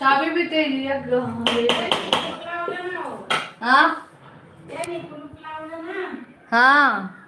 चावी बी ते एक हे. हा.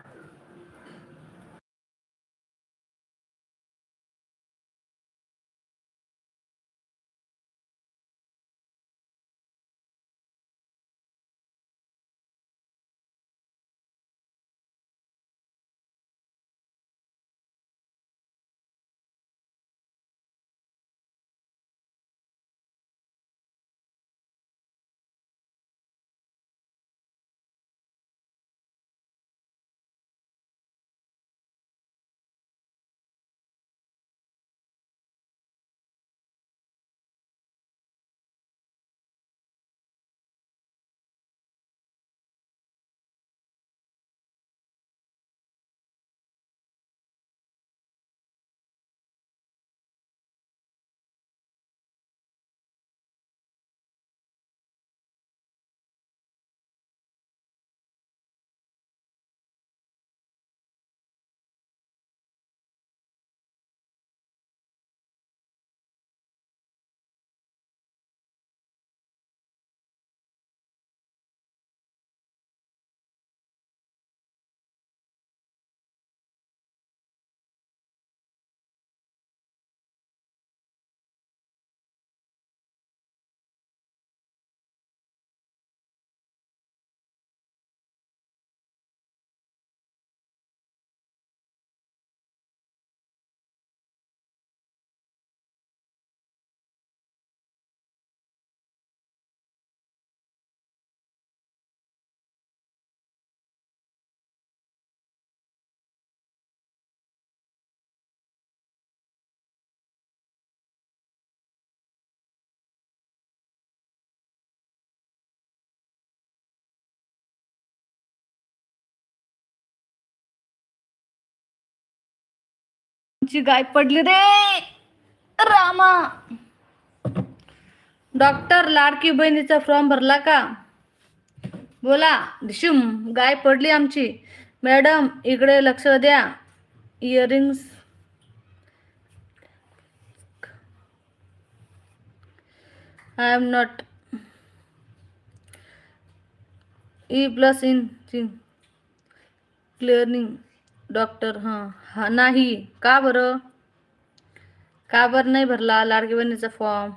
आमची गाय पडली रे. रामा. डॉक्टर लाडकी बहिणीचा फॉर्म भरला का? बोला दिशुम गाय पडली आमची. मॅडम इकडे लक्ष द्या. Earrings I am not E plus in clearing doctor हां. हा नाही. का बरं? का बरं नाही भरला? लाडकी बहिणीचा फॉर्म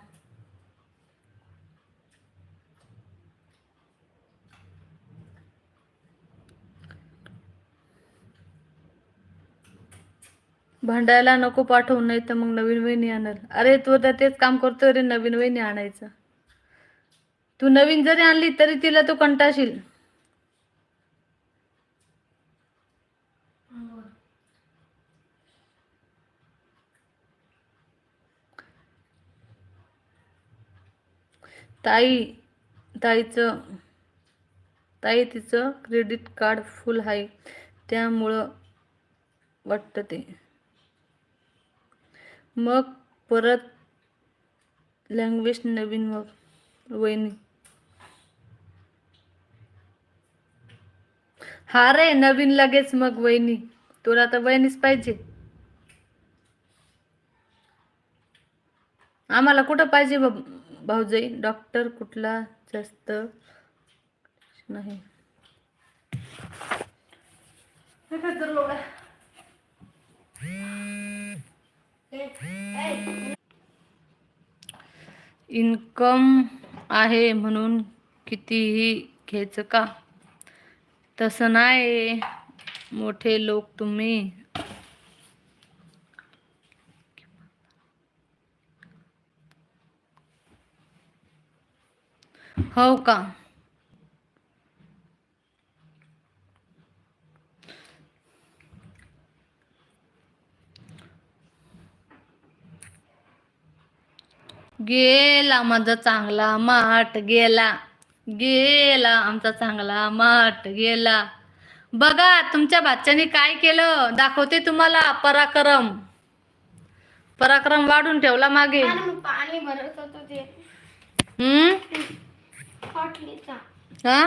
भांडायला नको पाठवू नाही तर मग नवीन वहिनी आणल. अरे तू तर तेच काम करतोय रे नवीन वहिनी आणायचं. तू नवीन जरी आणली तरी तिला तू कंटाशील ताई ताईचं ताई तिचं क्रेडिट कार्ड फुल आहे. त्यामुळं वाटतं ते. मग परत लँग्वेज नवीन मग वहिनी. हा रे नवीन लगेच मग वहिनी. तुला तर वहिनीच पाहिजे. आम्हाला कुठं पाहिजे बाबा भाऊजाई डॉक्टर कुठला जास्त नाही. इन्कम आहे म्हणून कितीही घ्यायचं का? तसं नाही. मोठे लोक तुम्ही हो का? गेला माझा चांगला माठ गेला. गेला आमचा चांगला माठ गेला. बघा तुमच्या बाच्च्याने काय केलं? दाखवते तुम्हाला पराक्रम. पराक्रम वाढून ठेवला मागे पाणी भरत होतो ते. हम्म? हा